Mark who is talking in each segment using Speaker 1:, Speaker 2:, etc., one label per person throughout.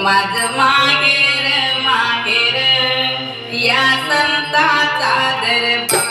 Speaker 1: माझ मागेर मागेर या संताचा दरबार.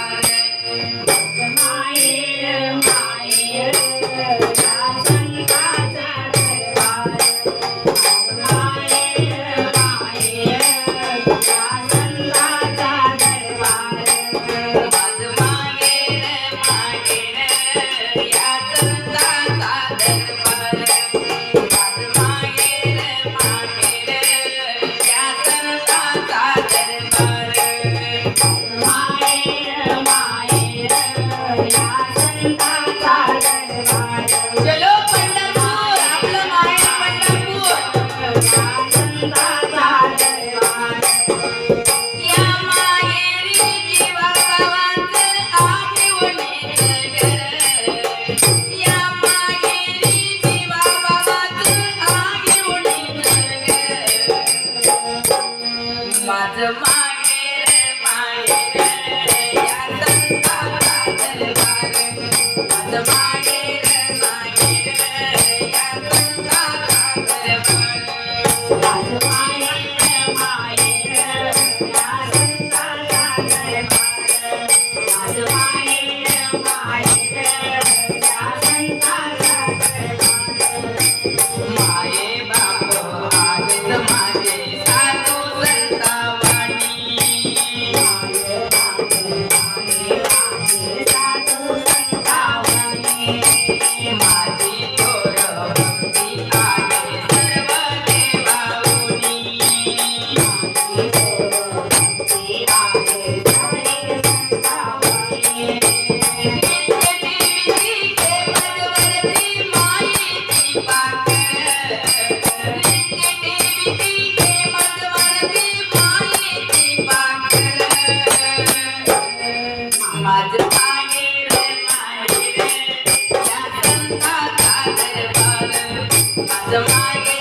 Speaker 1: the mind. the mind.